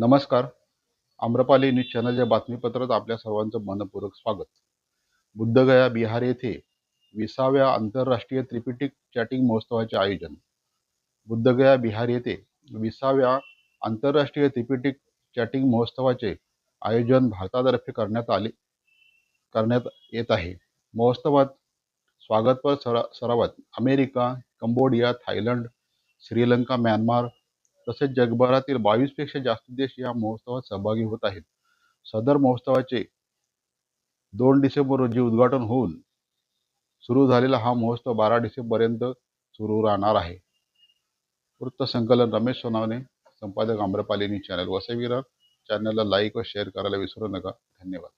नमस्कार. आम्रपाली न्यूज चॅनलच्या बातमीपत्रात आपल्या सर्वांचं मनपूर्वक स्वागत. बुद्धगया बिहार येथे विसाव्या आंतरराष्ट्रीय त्रिपिटिक चॅटिंग महोत्सवाचे आयोजन. बुद्धगया बिहार येथे विसाव्या आंतरराष्ट्रीय त्रिपिटिक चॅटिंग महोत्सवाचे आयोजन भारतातर्फे करण्यात आले करण्यात येत आहे. महोत्सवात स्वागतपर सरा सरावात America Cambodia Thailand Sri Lanka Myanmar तसेच जगभरातील बावीसपेक्षा जास्त देश या महोत्सवात सहभागी होत आहेत. सदर महोत्सवाचे दोन डिसेंबर रोजी उद्घाटन होऊन सुरू झालेला हा महोत्सव बारा डिसेंबरपर्यंत सुरू राहणार आहे. वृत्तसंकलन रमेश सोनावणे संपादक आम्रपालिनी चॅनल वसविरा चॅनलला लाईक व शेअर करायला विसरू नका. धन्यवाद.